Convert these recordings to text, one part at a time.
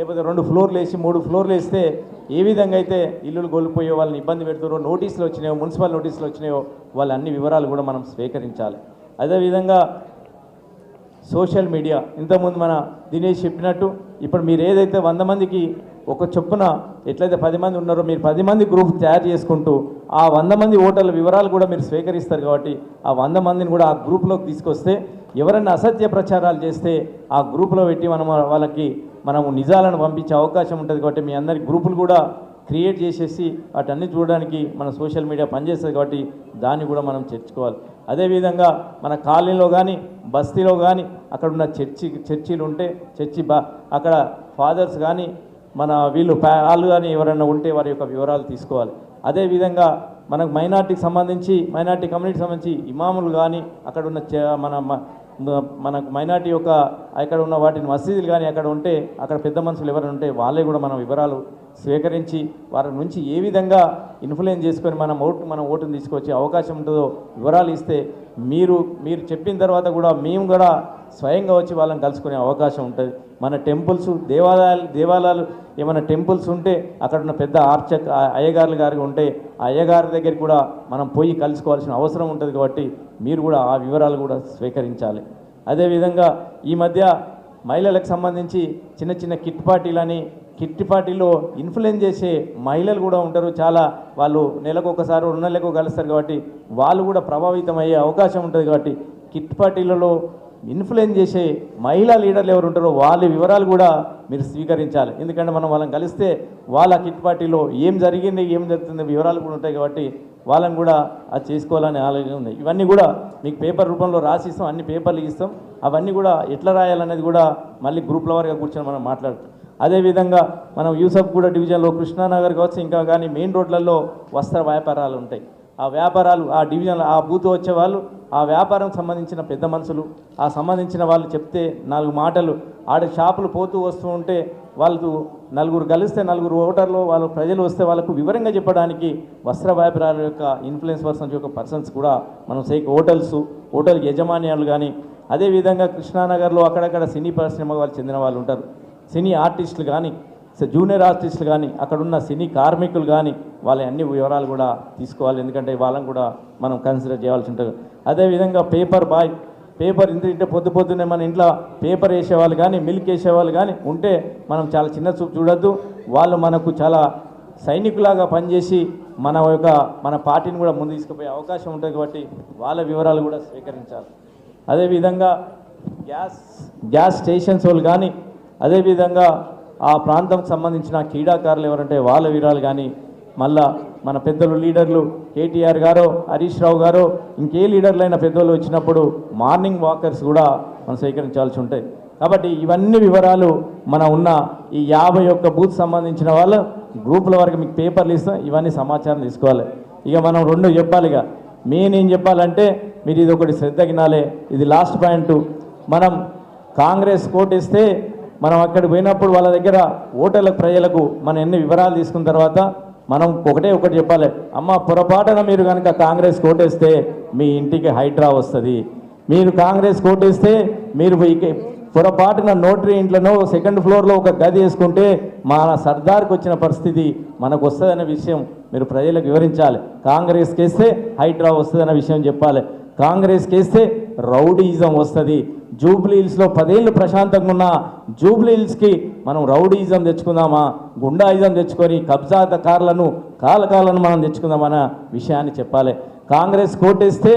లేకపోతే రెండు ఫ్లోర్లు వేసి మూడు ఫ్లోర్లు వేస్తే ఏ విధంగా అయితే ఇల్లులు కోల్పోయే వాళ్ళని ఇబ్బంది పెడుతున్నారో నోటీసులు వచ్చినాయో మున్సిపల్ నోటీసులు వచ్చినాయో వాళ్ళ అన్ని వివరాలు కూడా మనం స్వీకరించాలి. అదేవిధంగా సోషల్ మీడియా ఇంతకుముందు మన దినేష్ చెప్పినట్టు ఇప్పుడు మీరు ఏదైతే వంద మందికి ఒక చొప్పున ఎట్లయితే పది మంది ఉన్నారో మీరు పది మంది గ్రూప్ తయారు చేసుకుంటూ ఆ వంద మంది ఓటర్ల వివరాలు కూడా మీరు స్వీకరిస్తారు కాబట్టి ఆ వంద మందిని కూడా ఆ గ్రూప్లోకి తీసుకొస్తే ఎవరైనా అసత్య ప్రచారాలు చేస్తే ఆ గ్రూప్లో పెట్టి మనం వాళ్ళకి మనము నిజాలను పంపించే అవకాశం ఉంటుంది కాబట్టి మీ అందరి గ్రూపులు కూడా క్రియేట్ చేసేసి వాటన్ని చూడడానికి మన సోషల్ మీడియా పనిచేస్తుంది కాబట్టి దాన్ని కూడా మనం చర్చుకోవాలి. అదేవిధంగా మన కాలనీలో కానీ బస్తీలో కానీ అక్కడ ఉన్న చర్చి చర్చిలు ఉంటే చర్చి బా అక్కడ ఫాదర్స్ కానీ మన వీళ్ళు పా- వాళ్ళు కానీ ఎవరైనా ఉంటే వారి యొక్క వివరాలు తీసుకోవాలి. అదేవిధంగా మనకు మైనార్టీకి సంబంధించి మైనార్టీ కమ్యూనిటీకి సంబంధించి ఇమాములు కానీ అక్కడ ఉన్న చ- మన మనకు మైనార్టీ యొక్క అక్కడ ఉన్న వాటిని మసీదులు కానీ అక్కడ ఉంటే అక్కడ పెద్ద మనుషులు ఎవరైనా ఉంటే వాళ్ళే కూడా మనం వివరాలు స్వీకరించి వారి నుంచి ఏ విధంగా ఇన్ఫ్లుయెన్స్ చేసుకొని మనం ఓటు మనం ఓటును తీసుకొచ్చే అవకాశం ఉంటుందో వివరాలు ఇస్తే మీరు మీరు చెప్పిన తర్వాత కూడా మేము కూడా స్వయంగా వచ్చి వాళ్ళని కలుసుకునే అవకాశం ఉంటుంది. మన టెంపుల్స్ దేవాలయాలు దేవాలయాలు ఏమైనా టెంపుల్స్ ఉంటే అక్కడ ఉన్న పెద్ద ఆర్చక్ ఆ- అయ్యగారులు గారికి ఉంటే ఆ అయ్యగారి దగ్గరికి కూడా మనం పోయి కలుసుకోవాల్సిన అవసరం ఉంటుంది కాబట్టి మీరు కూడా ఆ వివరాలు కూడా స్వీకరించాలి. అదేవిధంగా ఈ మధ్య మహిళలకు సంబంధించి చిన్న చిన్న కిట్ పార్టీలని కిట్ పార్టీలో ఇన్ఫ్లుయెన్స్ చేసే మహిళలు కూడా ఉంటారు. చాలా వాళ్ళు నెలకు ఒకసారి రెండు నెలలకు కలుస్తారు కాబట్టి వాళ్ళు కూడా ప్రభావితం అయ్యే అవకాశం ఉంటుంది కాబట్టి కిట్ పార్టీలలో ఇన్ఫ్లుయెన్స్ చేసే మహిళా లీడర్లు ఎవరు ఉంటారో వాళ్ళ వివరాలు కూడా మీరు స్వీకరించాలి. ఎందుకంటే మనం వాళ్ళని కలిస్తే వాళ్ళ కిట్ పార్టీలో ఏం జరిగింది ఏం జరుగుతుంది వివరాలు కూడా ఉంటాయి కాబట్టి వాళ్ళని కూడా అది చేసుకోవాలనే ఆలోచన ఉంది. ఇవన్నీ కూడా మీకు పేపర్ రూపంలో రాసిస్తాం అన్ని పేపర్లు ఇస్తాం. అవన్నీ కూడా ఎట్లా రాయాలనేది కూడా మళ్ళీ గ్రూప్ల వారిగా కూర్చొని మనం మాట్లాడుతాం. అదేవిధంగా మనం యూసఫ్ కూడా డివిజన్లో కృష్ణానగర్ కావచ్చు ఇంకా కానీ మెయిన్ రోడ్లలో వస్త్ర వ్యాపారాలు ఉంటాయి. ఆ వ్యాపారాలు ఆ డివిజన్ ఆ బూత్ వచ్చే వాళ్ళు ఆ వ్యాపారం సంబంధించిన పెద్ద మనుషులు ఆ సంబంధించిన వాళ్ళు చెప్తే నాలుగు మాటలు ఆడ షాపులు పోతూ వస్తూ ఉంటే వాళ్ళు నలుగురు కలిస్తే నలుగురు ఓటర్లు వాళ్ళు ప్రజలు వస్తే వాళ్ళకు వివరంగా చెప్పడానికి వస్త్ర వ్యాపారాల యొక్క ఇన్ఫ్లుయెన్స్ పర్సన్స్ యొక్క పర్సన్స్ కూడా మనం సేక్ హోటల్స్ హోటల్ యజమాన్యాలు కానీ అదేవిధంగా కృష్ణానగర్లో అక్కడక్కడ సినీ పరిశ్రమ వాళ్ళు చెందిన వాళ్ళు ఉంటారు. సినీ ఆర్టిస్టులు కానీ జూనియర్ ఆర్టిస్టులు కానీ అక్కడ ఉన్న సినీ కార్మికులు కానీ వాళ్ళ అన్ని వివరాలు కూడా తీసుకోవాలి. ఎందుకంటే వాళ్ళని కూడా మనం కన్సిడర్ చేయాల్సి ఉంటుంది. అదేవిధంగా పేపర్ బాయ్ పేపర్ ఇంత ఇంటే పొద్దు పొద్దున్నే మన ఇంట్లో పేపర్ వేసేవాళ్ళు కానీ మిల్క్ వేసేవాళ్ళు కానీ ఉంటే మనం చాలా చిన్న చూపు చూడొద్దు. వాళ్ళు మనకు చాలా సైనికులాగా పనిచేసి మన యొక్క మన పార్టీని కూడా ముందు తీసుకుపోయే అవకాశం ఉంటుంది కాబట్టి వాళ్ళ వివరాలు కూడా స్వీకరించాలి అదేవిధంగా గ్యాస్ గ్యాస్ స్టేషన్స్ వాళ్ళు కానీ అదేవిధంగా ఆ ప్రాంతంకి సంబంధించిన క్రీడాకారులు ఎవరంటే వాళ్ళ వివరాలు కానీ మళ్ళా మన పెద్దలు లీడర్లు కేటీఆర్ గారో హరీష్ రావు గారో ఇంకే లీడర్లైన పెద్దలు వచ్చినప్పుడు మార్నింగ్ వాకర్స్ కూడా మనం సేకరించాల్సి ఉంటాయి. కాబట్టి ఇవన్నీ వివరాలు మన ఉన్న ఈ యాభై ఒక్క బూత్ సంబంధించిన వాళ్ళు గ్రూపుల వరకు మీకు పేపర్లు ఇస్తాం ఇవన్నీ సమాచారం తీసుకోవాలి. ఇక మనం రెండు చెప్పాలి ఇక మెయిన్ ఏం చెప్పాలంటే మీరు ఇది ఒకటి శ్రద్ధ గినాలే ఇది లాస్ట్ పాయింట్. మనం కాంగ్రెస్ కోటేస్తే మనం అక్కడికి పోయినప్పుడు వాళ్ళ దగ్గర ఓటర్లకు ప్రజలకు మనం ఎన్ని వివరాలు తీసుకున్న తర్వాత మనం ఒకటే ఒకటి చెప్పాలి. అమ్మ పొరపాటున మీరు కనుక కాంగ్రెస్ కోటేస్తే మీ ఇంటికి హైడ్రా వస్తుంది. మీరు కాంగ్రెస్ కోటేస్తే మీరు పొరపాటున నోటరీ ఇంట్లోనో సెకండ్ ఫ్లోర్లో ఒక గది వేసుకుంటే మన సర్దార్కి వచ్చిన పరిస్థితి మనకు వస్తుందనే విషయం మీరు ప్రజలకు వివరించాలి. కాంగ్రెస్కి వేస్తే హైడ్రా వస్తుందనే విషయం చెప్పాలి. కాంగ్రెస్కి వేస్తే రౌడీయిజం వస్తుంది. జూబ్లీ హిల్స్లో పదేళ్ళు ప్రశాంతంగా ఉన్న జూబ్లీ హిల్స్కి మనం రౌడీయిజం తెచ్చుకుందామా గుండాయిజం తెచ్చుకొని కబ్జాత కార్లను కాలకాలను మనం తెచ్చుకుందామన్న విషయాన్ని చెప్పాలి. కాంగ్రెస్ కోటేస్తే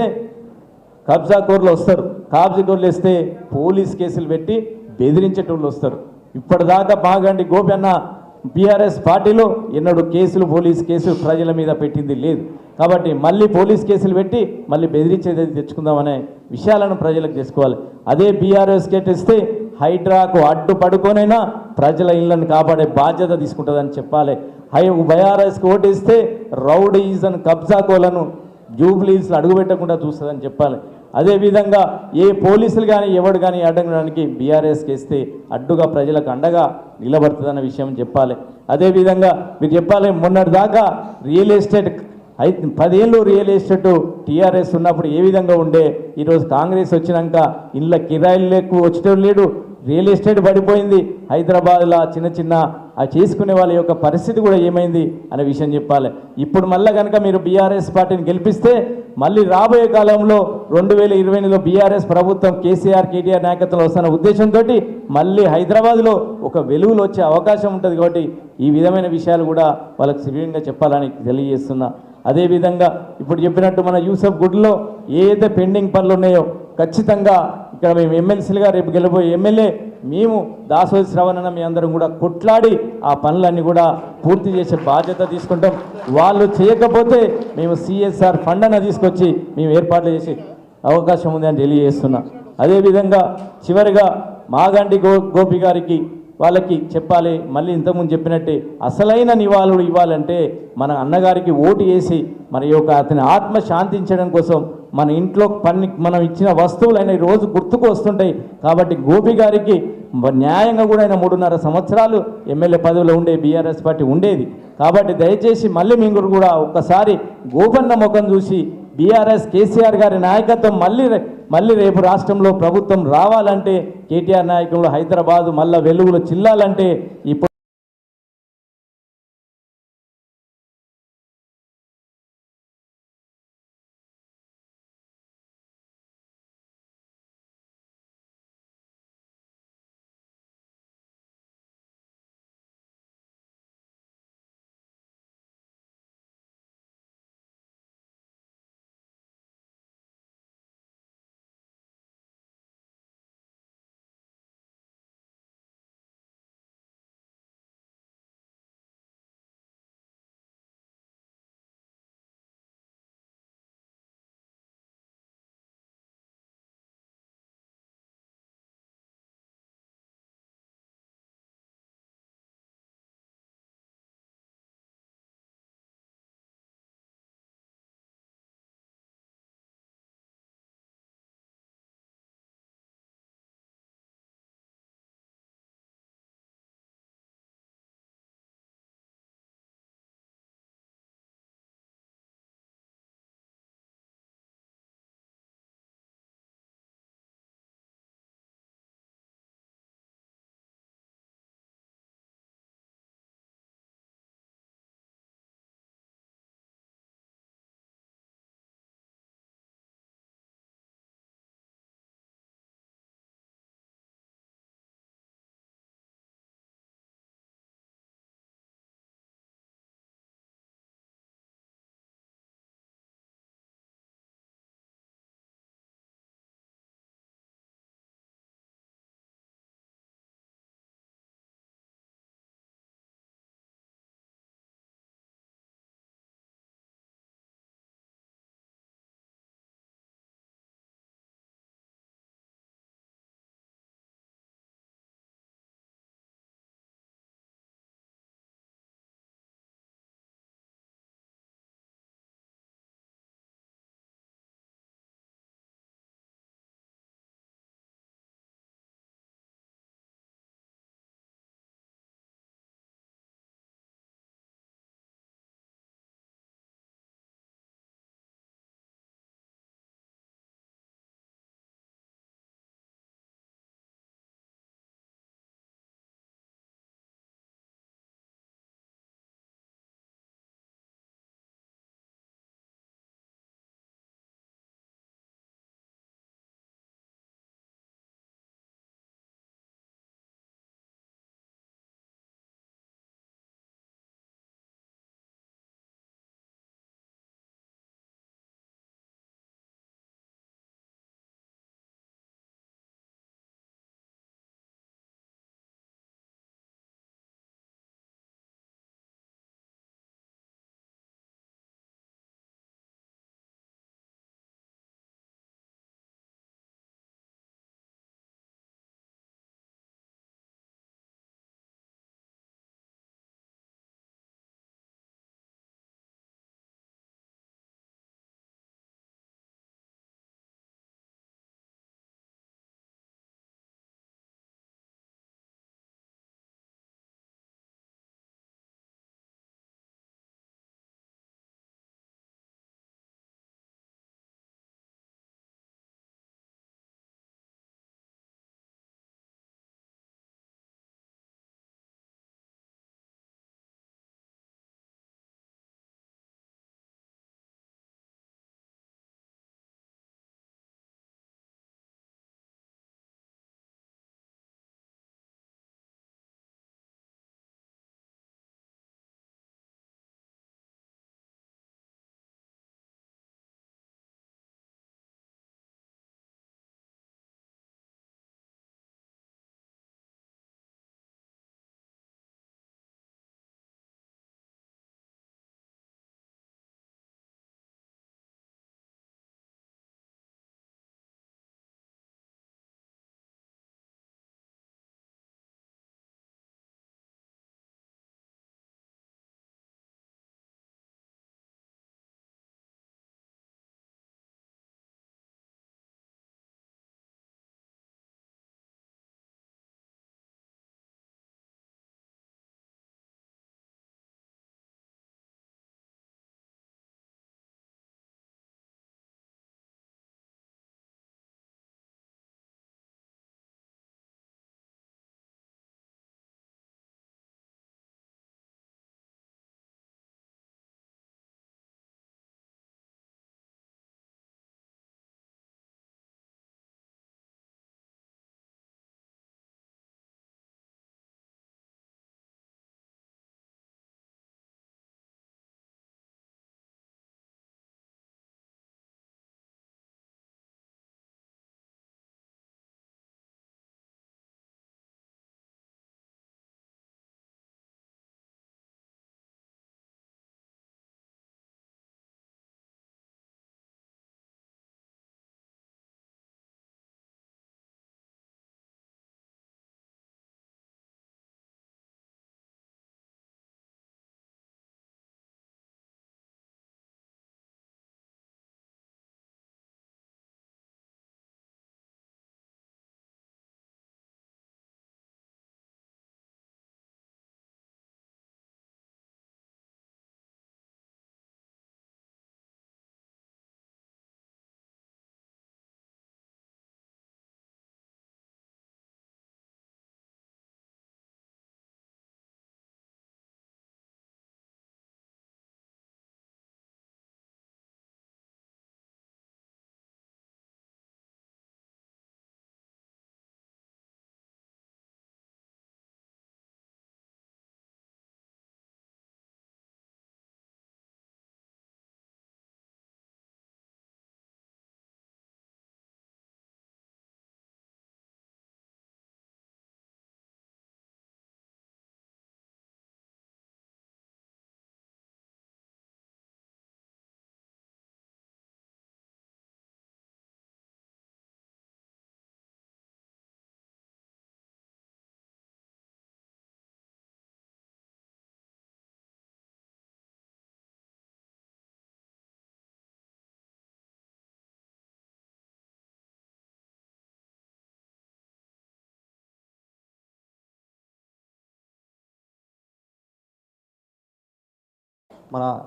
కబ్జా కోర్లు వస్తారు. కాబ్జా కోర్లు వేస్తే పోలీస్ కేసులు పెట్టి బెదిరించేటోళ్ళు వస్తారు. ఇప్పటిదాకా బాగండి గోపి అన్న బీఆర్ఎస్ పార్టీలో ఎన్నడూ కేసులు పోలీస్ కేసులు ప్రజల మీద పెట్టింది లేదు. కాబట్టి మళ్ళీ పోలీస్ కేసులు పెట్టి మళ్ళీ బెదిరించేది తెచ్చుకుందామనే విషయాలను ప్రజలకు తెలుసుకోవాలి. అదే బీఆర్ఎస్ కేటిస్తే హైడ్రాకు అడ్డు పడుకోనైనా ప్రజల ఇళ్ళను కాపాడే బాధ్యత తీసుకుంటుందని చెప్పాలి. హై బీఆర్ఎస్కి ఓటేస్తే రౌడీజన్ కబ్జా కోలను అడుగుపెట్టకుండా చూస్తుందని చెప్పాలి. అదేవిధంగా ఏ పోలీసులు కానీ ఎవడు కానీ అడ్డగడానికి బీఆర్ఎస్కి ఇస్తే అడ్డుగా ప్రజలకు అండగా నిలబడుతుందన్న విషయం చెప్పాలి. అదేవిధంగా మీరు చెప్పాలి మొన్నటిదాకా రియల్ ఎస్టేట్ ఐ పదేళ్ళు రియల్ ఎస్టేట్ టీఆర్ఎస్ ఉన్నప్పుడు ఏ విధంగా ఉండే ఈరోజు కాంగ్రెస్ వచ్చినాక ఇళ్ళ కిరాయిలు ఎక్కువ వచ్చేటోడు లేడు రియల్ ఎస్టేట్ పడిపోయింది. హైదరాబాద్లో చిన్న చిన్న ఆ చేసుకునే వాళ్ళ యొక్క పరిస్థితి కూడా ఏమైంది అనే విషయం చెప్పాలి. ఇప్పుడు మళ్ళీ కనుక మీరు బీఆర్ఎస్ పార్టీని గెలిపిస్తే మళ్ళీ రాబోయే కాలంలో రెండు వేల ఇరవై ఎనిమిదిలో బీఆర్ఎస్ ప్రభుత్వం కేసీఆర్ కేటీఆర్ నాయకత్వంలో వస్తున్న ఉద్దేశంతో మళ్ళీ హైదరాబాద్లో ఒక వెలుగులు వచ్చే అవకాశం ఉంటుంది కాబట్టి ఈ విధమైన విషయాలు కూడా వాళ్ళకి సవియంగా చెప్పాలని తెలియజేస్తున్నా. అదేవిధంగా ఇప్పుడు చెప్పినట్టు మన యూసఫ్ గుడ్లో ఏ పెండింగ్ పనులు ఉన్నాయో ఖచ్చితంగా ఇక్కడ మేము ఎమ్మెల్సీలుగా రేపు గెలిపోయే ఎమ్మెల్యే మేము దాసోజి శ్రవణన మీ అందరం కూడా కొట్లాడి ఆ పనులన్నీ కూడా పూర్తి చేసే బాధ్యత తీసుకుంటాం. వాళ్ళు చేయకపోతే మేము సిఎస్ఆర్ ఫండ్ అన్న తీసుకొచ్చి మేము ఏర్పాట్లు చేసే అవకాశం ఉంది అని తెలియజేస్తున్నా. అదేవిధంగా చివరిగా మాగంటి గో గోపి గారికి వాళ్ళకి చెప్పాలి మళ్ళీ ఇంతకుముందు చెప్పినట్టే అసలైన నివాళులు ఇవ్వాలంటే మన అన్నగారికి ఓటు వేసి మన యొక్క అతని ఆత్మ శాంతించడం కోసం మన ఇంట్లో పని మనం ఇచ్చిన వస్తువులైన ఈ రోజు గుర్తుకు వస్తుంటాయి. కాబట్టి గోపి గారికి న్యాయంగా కూడా ఆయన మూడున్నర సంవత్సరాలు ఎమ్మెల్యే పదవిలో ఉండే బీఆర్ఎస్ పార్టీ ఉండేది. కాబట్టి దయచేసి మళ్ళీ మీరు కూడా ఒక్కసారి గోపన్న ముఖం చూసి బీఆర్ఎస్ కేసీఆర్ గారి నాయకత్వం మళ్ళీ మళ్ళీ రేపు రాష్ట్రంలో ప్రభుత్వం రావాలంటే కేటీఆర్ నాయకంలో హైదరాబాదు మళ్ళా వెలుగులు చిల్లాలంటే ఇప్పుడు మన